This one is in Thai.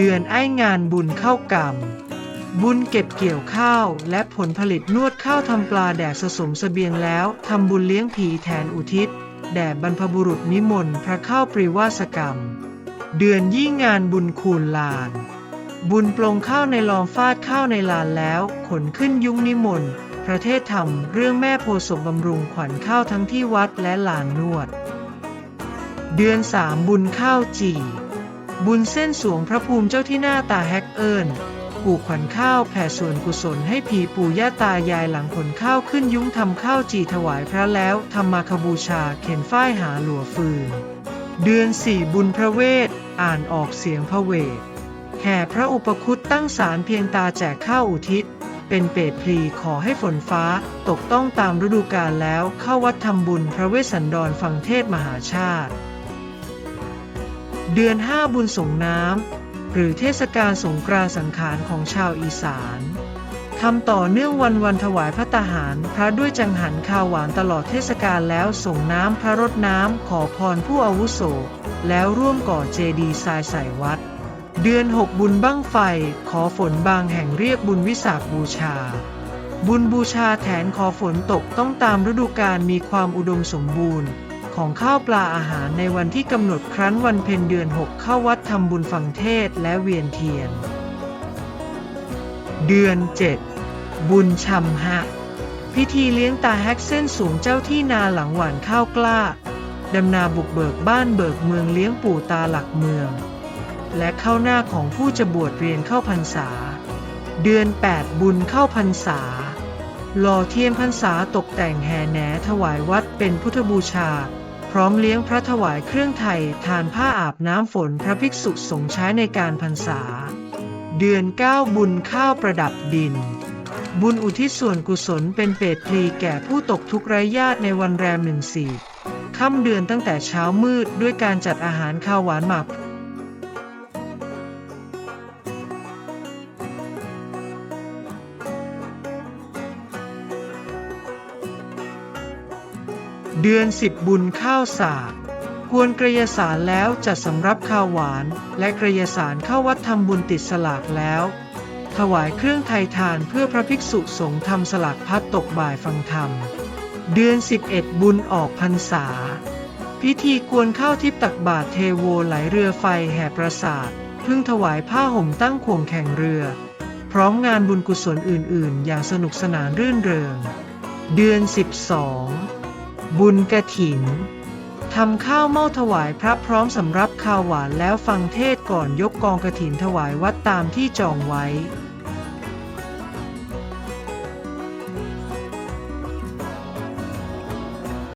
เดือนไอ้งานบุญเข้ากรรม บุญเก็บเกี่ยวข้าวและผลผลิตนวดข้าวทำปลาแดกสะสมเสบียงแล้วทำบุญเลี้ยงผีแทนอุทิศ แด่บรรพบุรุษนิมนต์พระเข้าปริวาสกรรม เดือนยิ่งานบุญคูณลาน บุญปลงข้าวในลอมฟาดข้าวในลานแล้ว ขนขึ้นยุ้งนิมนต์ประเทศธรรมเรื่องแม่โพธิ์ศบำรุงขวัญข้าวทั้งที่วัดและลานนวด เดือนสามบุญข้าวจี่ บุญเส้นสวงพระภูมิเจ้าที่หน้าตาแฮกเอิญปูกขวัญข้าวแผ่ส่วนกุศลให้ผีปู่ย่าตายายหลังขนข้าวขึ้นยุ้งทำข้าวจีถวายพระแล้วทำมาคบูชาเข็นฝ้ายหาหลัวฟืน เดือนสี่บุญพระเวท อ่านออกเสียงพระเวท แห่พระอุปคุตตั้งศาลเพียงตาแจกข้าวอุทิศ เป็นเปรตพลีขอให้ฝนฟ้า ตกต้องตามฤดูกาลแล้วเข้าวัดทำบุญพระเวสสันดรฟังเทศมหาชาติ เดือนห้าบุญสงน้ำหรือเทศกาลสงกรานต์สังขารของชาวอีสานทำต่อเนื่องวันวันถวายพระตาหาร พระด้วยจังหันข้าวหวานตลอดเทศกาลแล้วส่งน้ำพระรดน้ำขอพรผู้อาวุโส แล้วร่วมก่อเจดีย์ทรายใส่วัด เดือนหกบุญบั้งไฟ ขอฝนบางแห่งเรียกบุญวิสาขบูชา บุญบูชาแทนขอฝนตกต้องตามฤดูกาลมีความอุดมสมบูรณ์ ของข้าวปลาอาหารในวันที่กำหนดครั้นวันเพ็ญเดือนหกเข้าวัดทำบุญฟังเทศและเวียนเทียน เดือนเจ็ดบุญชำฮะพิธีเลี้ยงตาแฮกเส้นสูงเจ้าที่นาหลังหวานข้าวกล้าดำนาบุกเบิกบ้านเบิกเมืองเลี้ยงปู่ตาหลักเมือง และเข้าหน้าของผู้จะบวชเรียนเข้าพรรษา เดือน 8 บุญเข้าพรรษาหล่อเทียนพรรษาตกแต่งแห่แหนถวายวัดเป็นพุทธบูชา พร้อมเลี้ยงพระถวายเครื่องไทยทานผ้าอาบน้ำฝนพระภิกษุสงฆ์ใช้ในการพรรษา เดือน 9 บุญข้าวประดับดิน บุญอุทิศส่วนกุศลเป็นเปรตพลีแก่ผู้ตกทุกข์ไร้ญาติในวันแรมหนึ่งสี่ค่ำเดือนตั้งแต่เช้ามืดด้วยการจัดอาหารข้าวหวานหมาก เดือนสิบบุญข้าวสากควรกระยาสารแล้วจัดสำรับข้าวหวาน และกระยาสารเข้าวัดทำบุญติดสลากแล้ว ถวายเครื่องไทยทานเพื่อพระภิกษุสงฆ์ทำสลากพัดตกบ่ายฟังธรรม เดือน 11 บุญออกพรรษา พิธีกวนข้าวทิพตักบาตรเทโวไหลเรือไฟแห่ประสาทพึ่งถวายผ้าห่มตั้งขวงแข่งเรือ พร้อมงานบุญกุศลอื่น ๆ อย่างสนุกสนานรื่นเริง เดือน 12 บุญกระถินทำข้าวเม่าถวายพระพร้อมสำรับข้าวหวานแล้วฟังเทศก่อนยกกองกระถินถวายวัดตามที่จองไว้